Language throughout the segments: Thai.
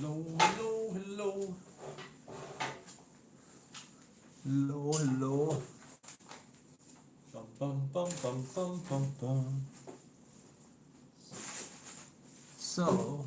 Hello, hello, hello. Hello, hello. Bum, bum, bum, bum, bum, bum, bum. So.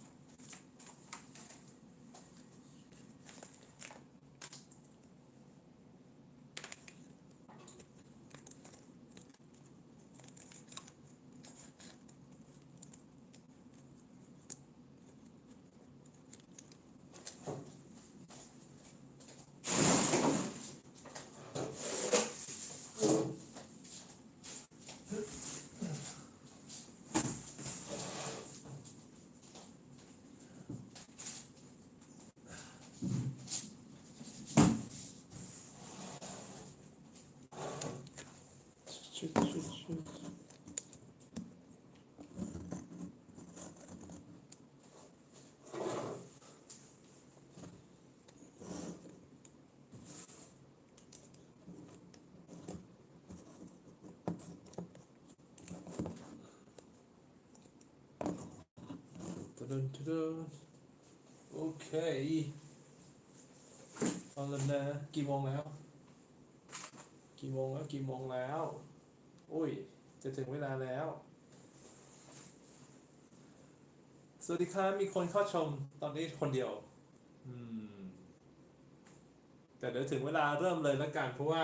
ชุดชุดชุดตะดุนตะดุนโอเคเอาแล้วนะกี่โมงแล้ว กี่โมงแล้ว กี่โมงแล้ว อุ้ย จะถึงเวลาแล้ว สวัสดีครับมีคนเข้าชมตอนนี้คนเดียว อืม แต่เดี๋ยวถึงเวลาเริ่มเลยแล้วกันเพราะว่า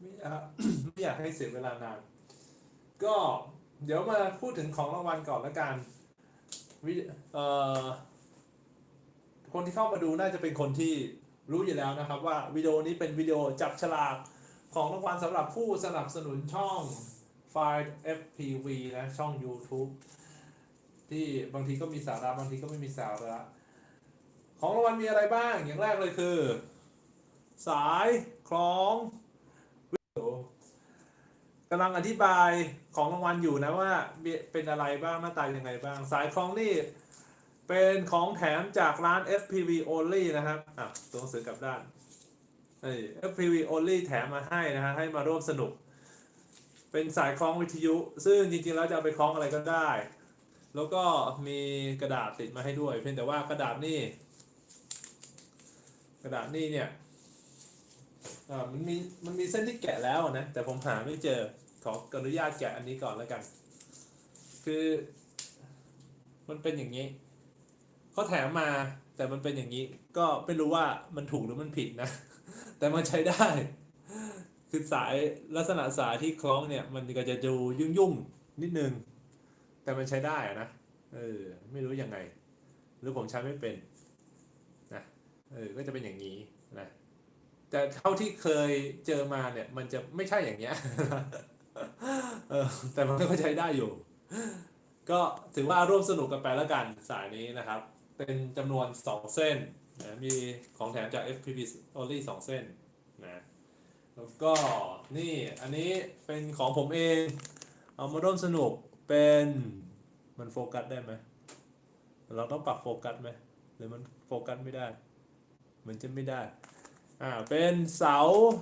ไม่อยากไม่อยากให้เสียเวลานาน ก็เดี๋ยวมาพูดถึงของรางวัลก่อนแล้วกันวิเอ่อคนที่เข้ามาดูน่าจะเป็นคนที่ รู้อยู่แล้วนะครับว่าวิดีโอนี้เป็นวิดีโอจับฉลากของรางวัลสำหรับผู้สนับสนุนช่องไฟล์ FPV นะช่อง YouTube ที่บางทีก็มีสาระบางทีก็ไม่มีสาระ ของรางวัลมีอะไรบ้างอย่างแรกเลยคือ สายคล้องวิดีโอกำลังอธิบายของรางวัลอยู่นะว่าเป็นอะไรบ้างหน้าตายังไงบ้าง สายคล้องนี่ เป็นของแถมจากร้าน FPV Only นะครับอะตัวหนังสือกลับด้านเอ้ย FPV Only แถมมาให้นะฮะให้มาร่วมสนุก เป็นสายคล้องวิทยุ ซึ่งจริงๆแล้วจะเอาไปคล้องอะไรก็ได้ แล้วก็มีกระดาษติดมาให้ด้วย เพียงแต่ว่ากระดาษนี่ กระดาษนี่เนี่ยอ่ามันมีมันมีเส้นที่แกะแล้วนะ แต่ผมหาไม่เจอขออนุญาตแกะอันนี้ก่อนแล้วกัน คือ มันเป็นอย่างนี้ เขาแถมมาแต่มันเป็นอย่างนี้ ก็ไม่รู้ว่ามันถูกหรือมันผิดนะ แต่มันใช้ได้ คือสายลักษณะสายที่คล้องเนี่ย มันก็จะดูยุ่งยุ่งๆนิดนึง แต่มันใช้ได้อะนะเออไม่รู้ยังไง หรือผมใช้ไม่เป็นนะเออก็จะเป็นอย่างนี้นะแต่เท่าที่เคยเจอมาเนี่ย มันจะไม่ใช่อย่างเงี้ยเออแต่มันก็ใช้ได้อยู่ ก็ถือว่าร่วมสนุกกันไปแล้วกันสายนี้นะครับ เป็นจำนวน 2 เส้นนะมีของแถมจาก FPV only 2 เส้นนะแล้วก็นี่อันนี้เป็นของผมเอง เอามาร่วมสนุกเป็นมันโฟกัสได้ไหม เราต้องปรับโฟกัสไหมหรือมันโฟกัสไม่ได้ เหมือนจะไม่ได้ อ่า เป็นเสา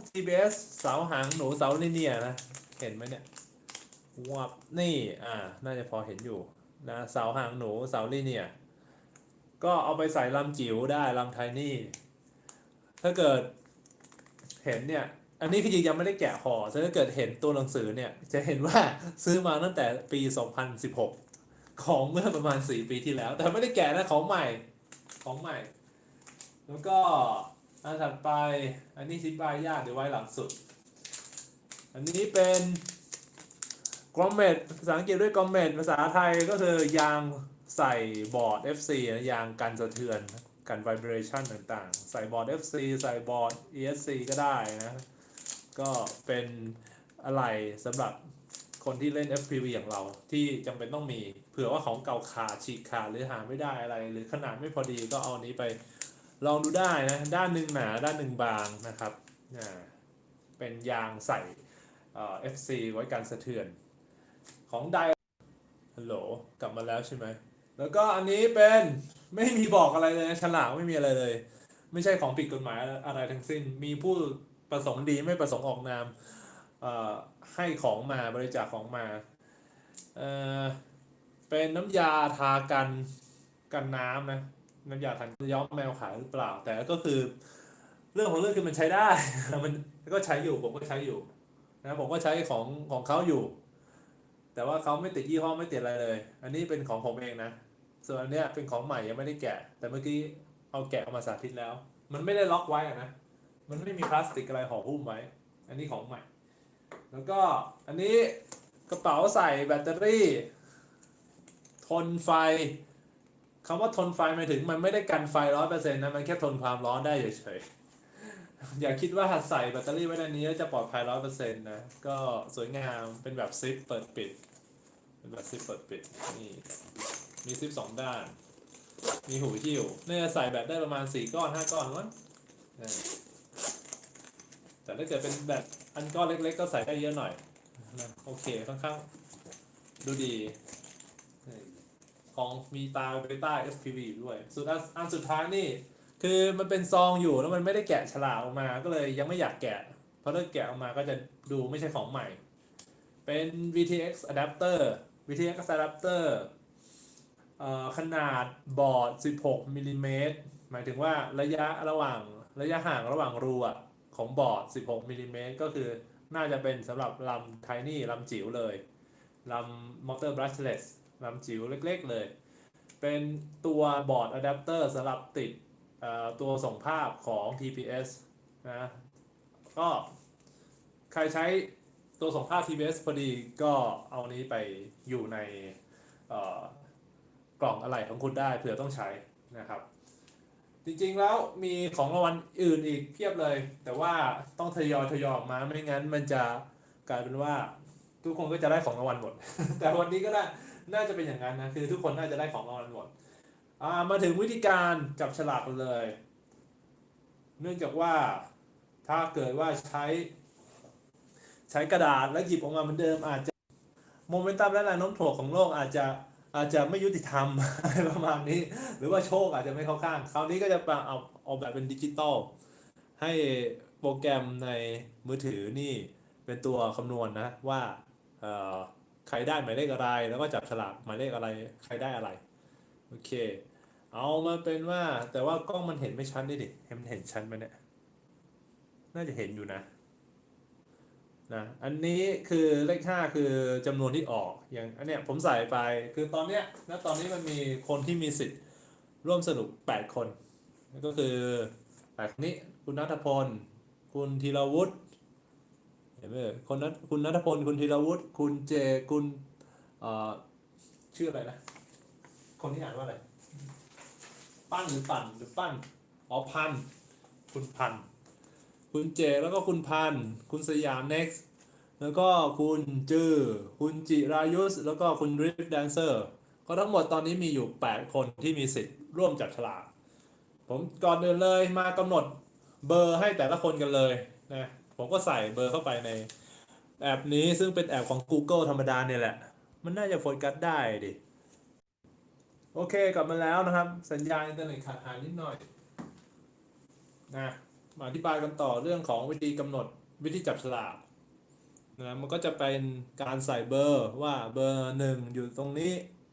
TBS เสาหางหนูเสาลิเนียนะ เห็นไหมเนี่ยวับนี่ อ่า น่าจะพอเห็นอยู่นะเสาหางหนูเสาลี่เนีย ก็เอาไปใส่ลำจิ๋วได้ลำไทนี่ ถ้าเกิดเห็นเนี่ย อันนี้คือยังไม่ได้แกะห่อถ้าเกิดเห็นตัวหนังสือเนี่ย จะเห็นว่าซื้อมาตั้งแต่ปี 2016 ของเมื่อประมาณ 4 ปีที่แล้ว แต่ไม่ได้แกะนะของใหม่ ของใหม่ แล้วก็อันถัดไป อันนี้อธิบายยากเดี๋ยวไว้หลังสุด อันนี้เป็นกรอมเมดภาษาอังกฤษด้วยกรอมเมดภาษาไทยก็คือยาง ใส่บอร์ด FC นะยางกันสะเทือนกันไวเบรชันต่างๆ ใส่บอร์ด FC ใส่บอร์ด ESC ก็ได้นะ ก็เป็นอะไรสำหรับคนที่เล่น FPV อย่างเราที่จำเป็นต้องมีเผื่อว่าของเก่าขาดฉีกขาดหรือหาไม่ได้อะไร หรือขนาดไม่พอดีก็เอานี้ไปลองดูได้นะ ด้านหนึ่งหนาด้านหนึ่งบางนะครับอ่าเป็นยางใส่เอ่อ FC ไว้การสะเทือนของไดฮัลโหลกลับมาแล้วใช่ไหม แล้วก็อันนี้เป็นไม่มีบอกอะไรเลยฉลากไม่มีอะไรเลย ไม่ใช่ของผิดกฎหมายอะไรทั้งสิ้น มีผู้ประสงค์ดีไม่ประสงค์ออกนามให้ของมาบริจาคของมาเเป็นน้ำยาทากันกันน้ำนะน้ำยาทันย้อมแมวขายหรือเปล่า แต่ก็คือ เรื่องของเรื่องคือมันใช้ได้ มันก็ใช้อยู่ผมก็ใช้อยู่นะผมก็ใช้ของของเขาอยู่ แต่ว่าเขาไม่ติดยี่ห้อไม่ติดอะไรเลย อันนี้เป็นของผมเองนะ ส่วนอันเนี้ยเป็นของใหม่ยังไม่ได้แกะ แต่เมื่อกี้เอาแกะออกมาสาธิตแล้ว มันไม่ได้ล็อกไว้อะนะ มันไม่มีพลาสติกอะไรห่อหุ้มไว้ อันนี้ของใหม่ แล้วก็อันนี้กระเป๋าใส่แบตเตอรี่ ทนไฟคำว่าทนไฟหมายถึงมันไม่ได้กันไฟร้อยเปอร์เซ็นต์นะ มันแค่ทนความร้อนได้เฉยๆ อย่าคิดว่าใส่แบตเตอรี่ไว้ในนี้แล้วจะปลอดภัยร้อยเปอร์เซ็นต์นะ ก็สวยงามเป็นแบบซิปเปิดปิด เป็นแบบซิปเปิดปิดนี่ มีซิปสองด้าน มีหูหิ้วเนี่ยใส่แบตได้ประมาณสี่ก้อนห้าก้อนมั้งเอแต่ถ้าเกิดเป็นแบตอันก้อนเล็ก ๆ ก็ใส่ได้เยอะหน่อย โอเคค่อนข้างดูดี ของมีตาเบต้า FPV ด้วยส่วนอันอันสุดท้ายนี่ คือมันเป็นซองอยู่แล้วมันไม่ได้แกะฉลากออกมา ก็เลยยังไม่อยากแกะ เพราะถ้าแกะออกมาก็จะดูไม่ใช่ของใหม่ เป็น VTX adapter VTX adapter ขนาดบอร์ด 16มิลลิเมตรหมายถึงว่าระยะระหว่างระยะห่างระหว่างรูอะของบอร์ด 16มิลลิเมตรก็คือน่าจะเป็นสำหรับลำไทนี่ลำจิ๋วเลยลำมอเตอร์บรัชเลสลำจิ๋วเล็กๆเลย เป็นตัวบอร์ดอะแดปเตอร์สำหรับติดตัวส่งภาพของ TPS นะก็ใครใช้ตัวส่งภาพ TPS พอดีก็เอานี้ไปอยู่ใน กล่องอะไหล่ของคุณได้เผื่อต้องใช้นะครับ จริงๆแล้วมีของรางวัลอื่นอีกเพียบเลย แต่ว่าต้องทยอยทยอยออกมาไม่งั้นมันจะกลายเป็นว่าทุกคนก็จะได้ของรางวัลหมด แต่วันนี้ก็ได้น่าจะเป็นอย่างนั้นนะคือทุกคนน่าจะได้ของรางวัลหมดมาถึงวิธีการจับฉลากเลย เนื่องจากว่าถ้าเกิดว่าใช้ ใช้กระดาษแล้วหยิบออกมาเหมือนเดิมอาจจะโมเมนตัมและแรงโน้มถ่วงของโลกอาจจะ อาจจะไม่ยุติธรรมอะไรประมาณนี้ หรือว่าโชคอาจจะไม่เข้าข้าง คราวนี้ก็จะเอาเอาแบบเป็นดิจิตอลให้โปรแกรมในมือถือนี่เป็นตัวคำนวณนะว่าใครได้หมายเลขอะไร แล้วก็จับฉลากหมายเลขอะไรใครได้อะไร โอเค เอามาเป็นว่าแต่ว่ากล้องมันเห็นไม่ชัดนี่ดิเห็นเห็นชัดไหมเนี่ย น่าจะเห็นอยู่นะ นะอันนี้คือเลขห้าคือจำนวนที่ออกอย่างอันเนี้ยผมใส่ไปคือตอนเนี้ยณตอนนี้มันมีคนที่มีสิทธิ์ร่วมสนุก 8คนนั่นก็คือแปดคนนี้คุณนัทพล คุณธีรวุฒิเห็นไหมเอ่ยคนนั้นคุณนัทพลคุณธีรวุฒิคุณเจคุณเอ่อชื่ออะไรนะ คนที่อ่านว่าอะไร ปั้นหรือปั่นหรือปั้นอ๋อพัน คุณพัน คุณเจแล้วก็คุณพันคุณสยาม next แล้วก็คุณจือคุณจิรายุสแล้วก็คุณริฟแดนเซอร์ก็ทั้งหมดตอนนี้มีอยู่ 8 คนที่มีสิทธิ์ร่วมจับฉลากผมก่อนเดินเลยมากำหนดเบอร์ให้แต่ละคนกันเลยนะผมก็ใส่เบอร์เข้าไปในแอปนี้ซึ่งเป็นแอปของ Google ธรรมดาเนี่ยแหละ มันน่าจะโฟกัสได้ดิ โอเคกลับมาแล้วนะครับ สัญญาณอินเทอร์เน็ตขาดหายนิดหน่อยนะ มาอธิบายกันต่อเรื่องของวิธีกำหนดวิธีจับฉลากนะมันก็จะเป็นการใส่เบอร์ว่าเบอร์หนึ่งอยู่ตรงนี้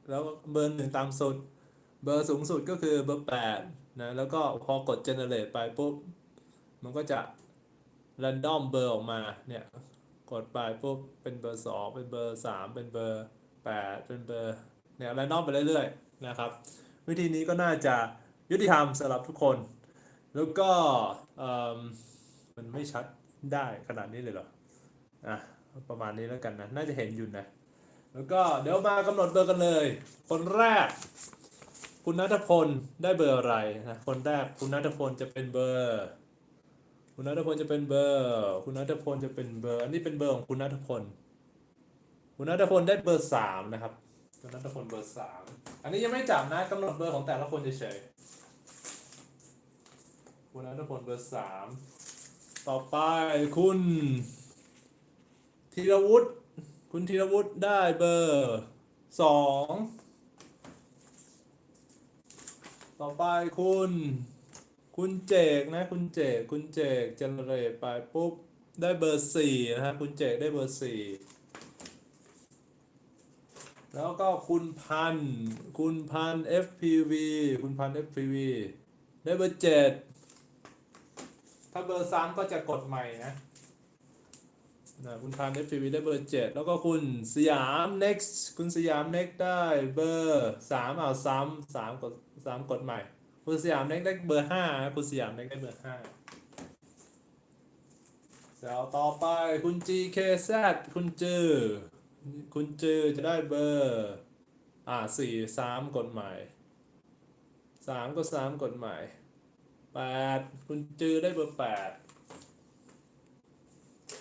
แล้วเบอร์หนึ่งตามสุด เบอร์สูงสุดก็คือเบอร์แปดนะแล้วก็พอกด generate ไปปุ๊บ มันก็จะ random เบอร์ออกมาเนี่ยกดไปปุ๊บเป็นเบอร์สองเป็นเบอร์สามเป็นเบอร์แปดเป็นเบอร์เนี่ย random ไปเรื่อยๆนะครับ วิธีนี้ก็น่าจะยุติธรรมสำหรับทุกคน แล้วก็เอิ่มมันไม่ชัดได้ขนาดนี้เลยเหรออะประมาณนี้แล้วกันนะ น่าจะเห็นอยู่นะ แล้วก็เดี๋ยวมากำหนดเบอร์กันเลย คนแรก คุณนัทพลได้เบอร์อะไรนะคนแรกคุณนัทพลจะเป็นเบอร์ คุณนัทพลจะเป็นเบอร์ คุณนัทพลจะเป็นเบอร์อันนี้เป็นเบอร์ของคุณนัทพลคุณนัทพลได้เบอร์สามนะครับคุณนัทพลเบอร์สามอันนี้ยังไม่จับนะกำหนดเบอร์ของแต่ละคนเฉยๆ คุณนัทพลเบอร์สามต่อไปคุณธีรวุฒิคุณธีรวุฒิได้เบอร์สองต่อไปคุณ คุณเจกนะ คุณเจกคุณเจกเจเนเรตไปปุ๊บ ได้เบอร์สี่นะฮะคุณเจกได้เบอร์สี่แล้วก็คุณพันธ์คุณพันธ์ FPV คุณพันธ์ FPV ได้เบอร์เจ็ด ถ้าเบอร์สามก็จะกดใหม่นะนะคุณพันธุ์ FPV ได้เบอร์เจ็ดแล้วก็คุณสยาม next คุณสยาม next ได้เบอร์สามเอาซ้ำสามกดสามกดใหม่ คุณสยาม next ได้เบอร์ห้าคุณสยาม next ได้เบอร์ห้าแล้วต่อไปคุณ GKZ คุณจือคุณจือจะได้เบอร์ อ่าสี่สามกฎหมายสามก็สามกฎหมาย แปดคุณจือได้เบอร์แปด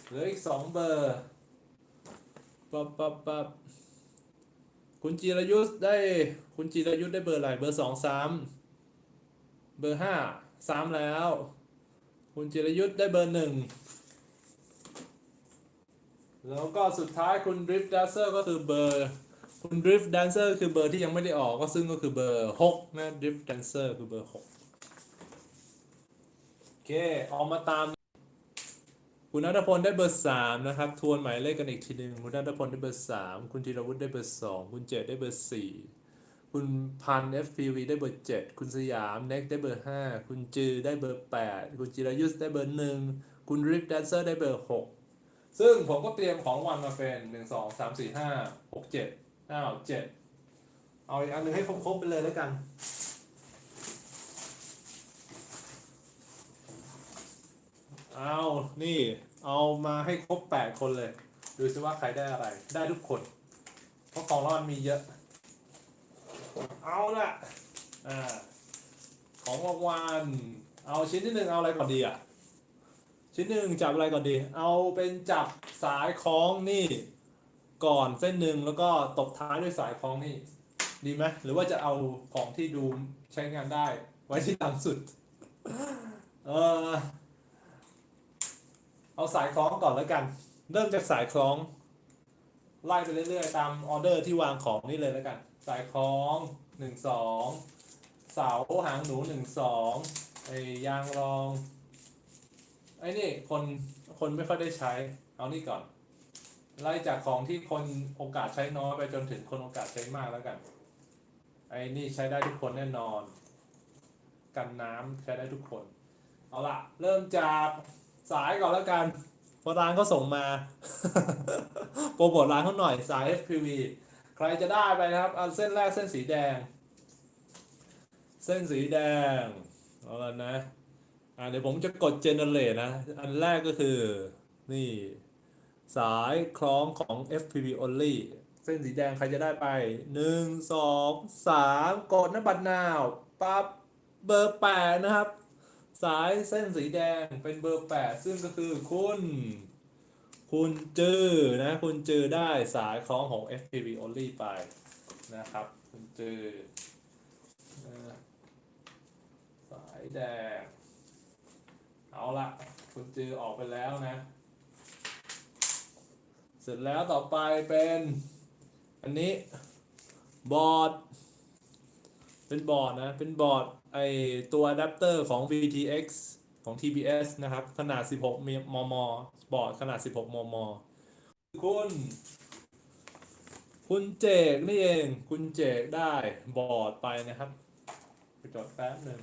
เหลืออีกสองเบอร์ปั๊บปั๊บปั๊บคุณจิรยุทธได้ คุณจิรยุทธได้เบอร์อะไรเบอร์สองสามเบอร์ห้าสามแล้ว คุณจิรยุทธได้เบอร์หนึ่งแล้วก็สุดท้ายคุณ Drift Dancer ก็คือเบอร์ คุณ Drift Dancer คือเบอร์ที่ยังไม่ได้ออกก็ซึ่งก็คือเบอร์6นะ Drift Dancer คือเบอร์6โอ เค ออกมาตาม คุณนัทพลได้เบอร์3นะครับ ทวนหมายเลขกันอีกทีหนึ่งคุณนัทพลได้เบอร์3คุณธีรวุฒิได้เบอร์2คุณเจตได้เบอร์4คุณพัน FPV ได้เบอร์7คุณสยามเน็กได้เบอร์5คุณจือได้เบอร์8คุณจิรายุทธได้เบอร์1คุณ Drift Dancer ได้เบอร์6ซึ่งผมก็เตรียมของวันมาเป็นหนึ่งสองสามสี่ห้าหกเจ็ดอ้าวเจ็ดเอาอีกอันหนึ่งให้ครบๆไปเลยแล้วกัน เอานี่เอามาให้ครบแปดคนเลย ดูซิว่าใครได้อะไร ได้ทุกคน เพราะของรางวัลมีเยอะ เอาละอ่าของรางวัลเอาชิ้นที่หนึ่งเอาอะไรก่อนดีอะ ชิ้นหนึ่งจับอะไรก่อนดี เอาเป็นจับสายคล้องนี่ ก่อนเส้นหนึ่งแล้วก็ตบท้ายด้วยสายคล้องนี่ ดีไหมหรือว่าจะเอาของที่ดูใช้งานได้ ไว้ที่หลังสุด เออ เอาสายคล้องก่อนแล้วกัน เริ่มจากสายคล้อง ไล่ไปเรื่อยๆ ตามออเดอร์ที่วางของนี่เลยแล้วกัน สายคล้องหนึ่งสองเสาหางหนูหนึ่งสองไอ้ยางรองไอ้นี่คนคนไม่ค่อยได้ใช้ เอานี่ก่อน ไล่จากของที่คนโอกาสใช้น้อยไปจนถึงคนโอกาสใช้มากแล้วกัน ไอ้นี่ใช้ได้ทุกคนแน่นอน กันน้ำใช้ได้ทุกคน เอาละเริ่มจาก สายก่อนแล้วกันเพราะร้านเขาส่งมา โปรโมทร้านเขาหน่อยสาย FPV ใครจะได้ไปนะครับเอาเส้นแรกเส้นสีแดง เส้นสีแดงเอาละนะอ่าเดี๋ยวผมจะกด generate นะ อันแรกก็คือ นี่ สายคล้องของ FPV only เส้นสีแดงใครจะได้ไป 1 2 3 กดนบัตรนาว ปั๊บเบอร์ 8 นะครับ สายเส้นสีแดงเป็นเบอร์ 8 ซึ่งก็คือคุณ คุณจือนะคุณจือได้สายคล้องของ FPV only ไปนะครับ คุณจือสายแดง เอาละคุณจือออกไปแล้วนะ เสร็จแล้วต่อไปเป็น อันนี้บอร์ด เป็นบอร์ดนะ เป็นบอร์ด ไอตัวอะแดปเตอร์ของ VTX ของ TBS นะครับ ขนาด 16 มม บอร์ดขนาด 16 มม คุณ คุณเจกนี่เอง คุณเจกได้บอร์ดไปนะครับไปจอดแป๊บหนึ่ง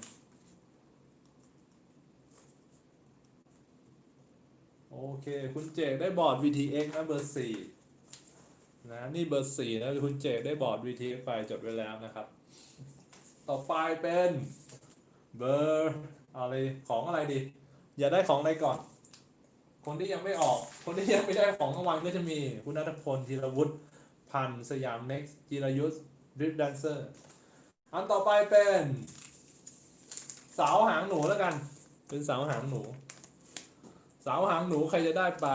โอเค คุณเจกได้บอร์ด VTX นะเบอร์สี่นะ นี่เบอร์สี่นะ คุณเจกได้บอร์ด VTX ไปจดไว้แล้วนะครับ ต่อไปเป็นเบอร์อะไรของอะไรดี อย่าได้ของอะไรก่อน คนที่ยังไม่ออก คนที่ยังไม่ได้ของรางวัลก็จะมีคุณนัทพลธีรวุฒิพันธ์สยามเน็กซ์จิรยุทธริฟดันเซอร์อันต่อไปเป็นสาวหางหนูแล้วกัน เป็นสาวหางหนู สาวหางหนูใครจะได้ไป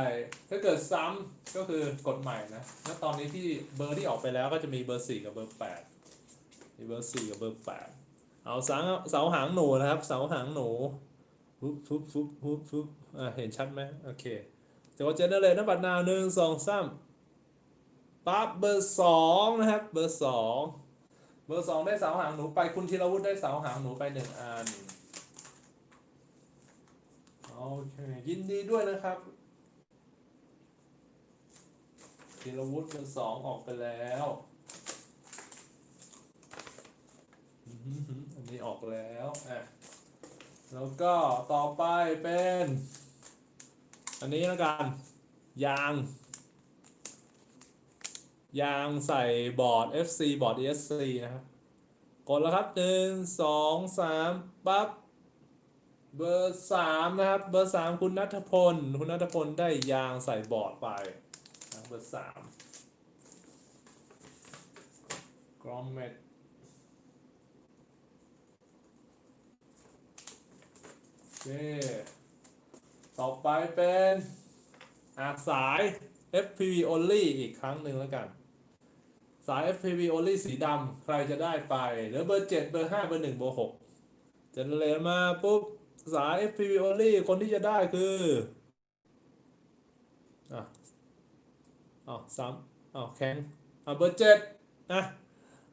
ถ้าเกิดซ้ำก็คือกดใหม่นะ แล้วตอนนี้ที่เบอร์ที่ออกไปแล้วก็จะมีเบอร์สี่กับเบอร์แปด มีเบอร์สี่กับเบอร์แปดเอาสาเสาหางหนูนะครับเสาหางหนูฟุบฟุบฟุบฟุบฟุบอ่าเห็นชัดไหมโอเคเจะว่าเจเนเรตน้ำบัตรนาวหนึ่งสองสามปั๊บเบอร์สองนะครับเบอร์สองเบอร์สองได้เสาหางหนูไปคุณธีรวุฒิได้เสาหางหนูไปหนึ่งอันโอเคยินดีด้วยนะครับธีรวุฒิเบอร์สองออกไปแล้ว อันนี้ออกแล้วอะแล้วก็ต่อไปเป็น อันนี้แล้วกัน ยาง ยางใส่บอร์ด FC บอร์ด ESC นะครับ กดแล้วครับหนึ่งสองสามปั๊บเบอร์สามนะครับ เบอร์สามคุณนัทพล คุณนัทพลได้ยางใส่บอร์ดไปนะเบอร์สามกรอมเมด โอ เค ต่อไปเป็นอาสาย FPV only อีกครั้งหนึ่งแล้วกัน สาย FPV only สีดำใครจะได้ไปเหลือเบอร์ 7 เบอร์ 5 เบอร์ 1 เบอร์6จะเลมาปุ๊บ สาย FPV only คนที่จะได้คืออะอ๋อซ้ำอ๋อแข็งอะเบอร์ 7 นะ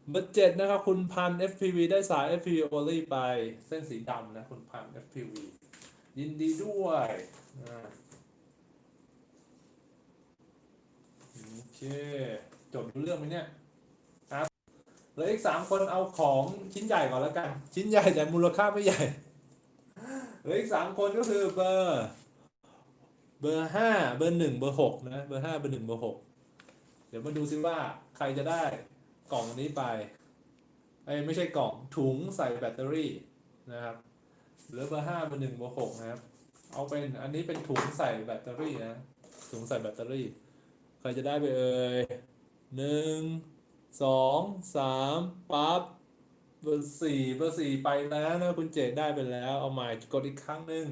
เบอร์เจ็ดนะครับ คุณพัน FPV ได้สาย FPV only ไปเส้นสีดำนะ คุณพัน FPV ยินดีด้วยโอเค จบเรื่องไหมเนี่ยอะเหลืออีกสามคนเอาของชิ้นใหญ่ก่อนแล้วกัน ชิ้นใหญ่แต่มูลค่าไม่ใหญ่เหลืออีกสามคนก็คือเบอร์ เบอร์ห้าเบอร์หนึ่งเบอร์หกนะ เบอร์ห้าเบอร์หนึ่งเบอร์หกเดี๋ยวมาดูซิว่าใครจะได้ กล่องนี้ไปไอ้ยไม่ใช่กล่องถุงใส่แบตเตอรี่นะครับเหลือเบอร์ห้าเบอร์หนึ่งเบอร์หกนะครับ เอาเป็นอันนี้เป็นถุงใส่แบตเตอรี่นะถุงใส่แบตเตอรี่ใครจะได้ไปเอ่ยหนึ่งสองสามปั๊บเบอร์สี่เบอร์สี่ไปแล้วนะคุณเจดได้ไปแล้ว เอาใหม่กดอีกครั้งหนึ่ง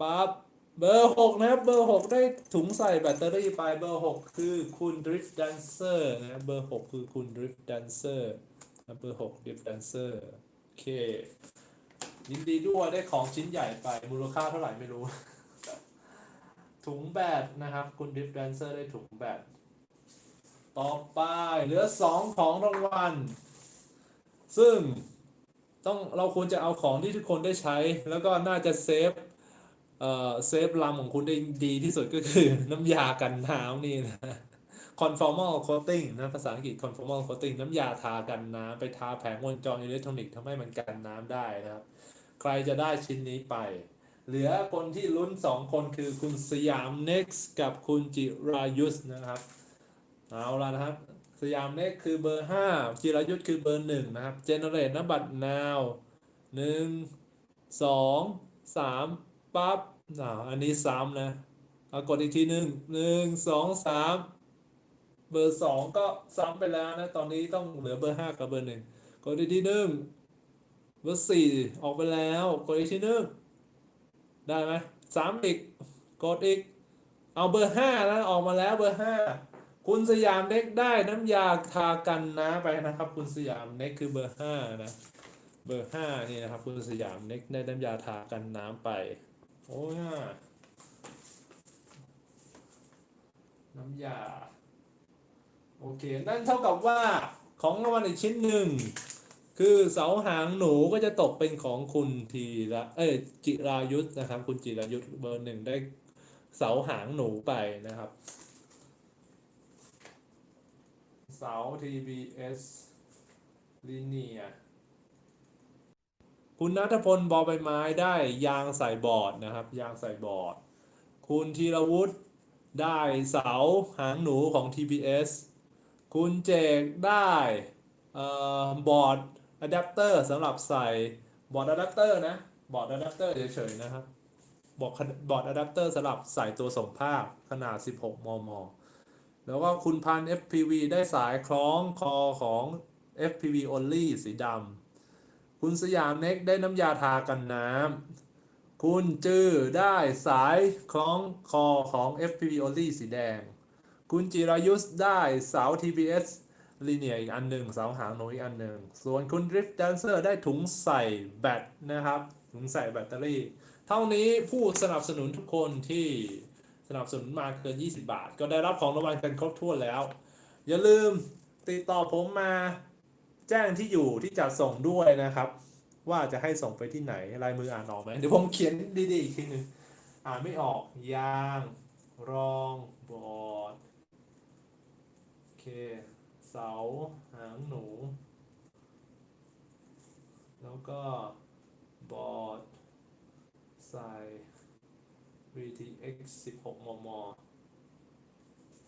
ปั๊บ เบอร์หกนะครับ เบอร์หกได้ถุงใส่แบตเตอรี่ไปเบอร์หกคือคุณดริฟต์ดันเซอร์นะครับเบอร์หกคือคุณดริฟต์ดันเซอร์เบอร์หกดริฟต์ดันเซอร์โอเคยินดีด้วยได้ของชิ้นใหญ่ไปมูลค่าเท่าไหร่ไม่รู้ ถุงแบตนะครับ คุณดิฟแดนเซอร์ได้ถุงแบตต่อไปเหลือสองของรางวัลซึ่งต้องเราควรจะเอาของที่ทุกคนได้ใช้ แล้วก็น่าจะเซฟ เอ่อเซฟลำของคุณได้ดีที่สุดก็คือน้ำยากันน้ำนี่นะ conformal coating นะภาษาอังกฤษ conformal coating น้ำยาทากันน้ำไปทาแผงวงจรอิเล็กทรอนิกส์ทำให้มันกันน้ำได้นะครับ ใครจะได้ชิ้นนี้ไป เหลือคนที่ลุ้นสองคนคือคุณสยาม next กับคุณจิรายุทธนะครับ เอาละนะครับ สยาม next คือเบอร์ 5 จิรายุทธคือเบอร์ 1 นะครับ generate นบัตร now 1 2 3 ปั๊บอ่าอันนี้ซ้ำนะเอากดอีกทีหนึ่งหนึ่งสองสามเบอร์สองก็ซ้ำไปแล้วนะ ตอนนี้ต้องเหลือเบอร์ห้ากับเบอร์หนึ่งกดอีกทีหนึ่งเบอร์สี่ออกไปแล้ว กดอีกทีหนึ่งได้ไหมสามอีกกดอีก เอาเบอร์ห้าแล้วออกมาแล้วเบอร์ห้าคุณสยามเน็กได้น้ำยาทากันน้ำไปนะครับ คุณสยามเน็กคือเบอร์ห้านะเบอร์ห้านี่นะครับ คุณสยามเน็กได้น้ำยาทากันน้ำไป อ้ยอะน้ำยา โอเค นั่นเท่ากับว่าของรางวัลอีกชิ้นหนึ่ง คือเสาหางหนูก็จะตกเป็นของคุณทีละเอ้ยจิรายุทธนะครับ คุณจิรายุทธเบอร์หนึ่งได้เสาหางหนูไปนะครับ เสา TBS ลิเนีย คุณนัทพลบอใบไม้ได้ยางใส่บอร์ดนะครับ ยางใส่บอร์ด คุณธีรวุฒิได้เสาหางหนูของ TPS คุณเจกได้บอร์ดอะแดปเตอร์สำหรับใส่บอร์ดอะแดปเตอร์นะ บอร์ดอะแดปเตอร์เฉยๆนะครับบอร์ดบอร์ดอะแดปเตอร์สำหรับใส่ตัวส่งภาพขนาด 16 มม แล้วก็คุณพัน FPV ได้สายคล้องคอของ FPV only สีดำ คุณสยามเน็กได้น้ำยาทากันน้ำ คุณจื้อได้สายคล้องคอของ FPV only สีแดง คุณจิรายุทธได้เสา TPS ลีเนียอีกอันหนึ่งเสาหางหนูอีกอันหนึ่ง ส่วนคุณ Drift Dancer ได้ถุงใส่แบตนะครับ ถุงใส่แบตเตอรี่ เท่านี้ผู้สนับสนุนทุกคนที่สนับสนุนมาเกิน 20 บาท ก็ได้รับของรางวัลกันครบถ้วนแล้ว อย่าลืมติดต่อผมมา แจ้งที่อยู่ที่จัดส่งด้วยนะครับ ว่าจะให้ส่งไปที่ไหนลายมืออ่านออกไหมเดี๋ยวผมเขียนดีๆอีกทีหนึ่งอ่านไม่ออกยาง รองบอร์ดโอเค เสาหางหนู แล้วก็บอร์ดใส่ VTX 16 มม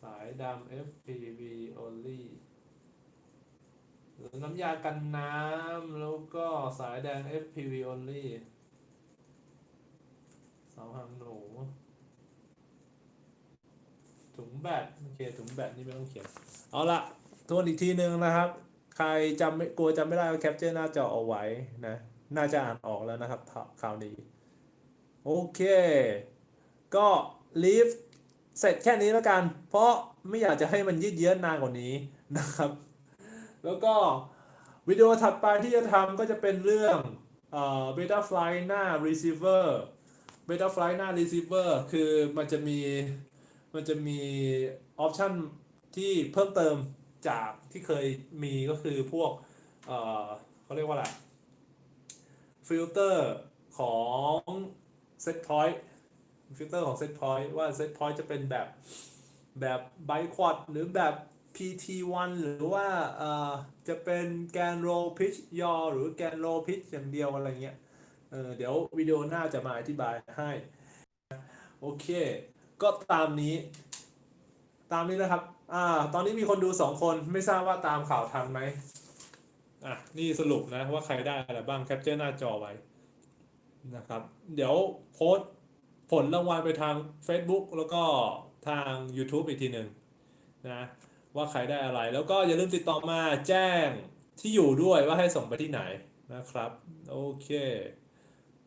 สายดำ FPV only น้ำยากันน้ำแล้วก็สายแดง FPV only เสาหางหนู ถุงแบตโอเค ถุงแบตนี่ไม่ต้องเขียน เอาละทวนอีกทีหนึ่งนะครับ ใครจำไม่กลัวจำไม่ได้ก็แคปเจอร์หน้าจอเอาไว้นะ น่าจะอ่านออกแล้วนะครับข่าวนี้ โอเค ก็ลีฟเสร็จแค่นี้แล้วกัน เพราะไม่อยากจะให้มันยืดเยื้อนานกว่านี้นะครับ แล้วก็วิดีโอถัดไปที่จะทำก็จะเป็นเรื่องเอ่อ Beta Fly หน้า Receiver Beta Fly หน้า Receiver คือมันจะมีมันจะมีออปชันที่เพิ่มเติมจากที่เคยมีก็คือพวกเอ่อเขาเรียกว่าอะไรฟิลเตอร์ของ Set Point ฟิลเตอร์ของ Set Point ว่า Set Point จะเป็นแบบแบบไบควอดหรือแบบ PT1 หรือว่าเอ่อจะเป็นแกนโรพิชยอหรือแกนโรพิชอย่างเดียวอะไรเงี้ยเออเดี๋ยววิดีโอหน้าจะมาอธิบายให้ โอเค ก็ตามนี้ ตามนี้นะครับ อ่า ตอนนี้มีคนดูสองคนไม่ทราบว่าตามข่าวทันไหมอะ นี่สรุปนะว่าใครได้อะไรบ้างแคปเจอร์หน้าจอไว้นะครับ เดี๋ยวโพสผลรางวัลไปทาง Facebook แล้วก็ทาง YouTube อีกทีหนึ่งนะ ว่าใครได้อะไร แล้วก็อย่าลืมติดต่อมาแจ้งที่อยู่ด้วยว่าให้ส่งไปที่ไหนนะครับ โอเค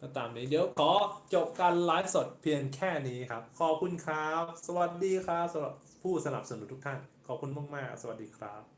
ก็ตามนี้เดี๋ยวขอจบการไลฟ์สดเพียงแค่นี้ครับ ขอบคุณครับ สวัสดีครับสำหรับผู้สนับสนุนทุกท่าน ขอบคุณมาก ๆ สวัสดีครับ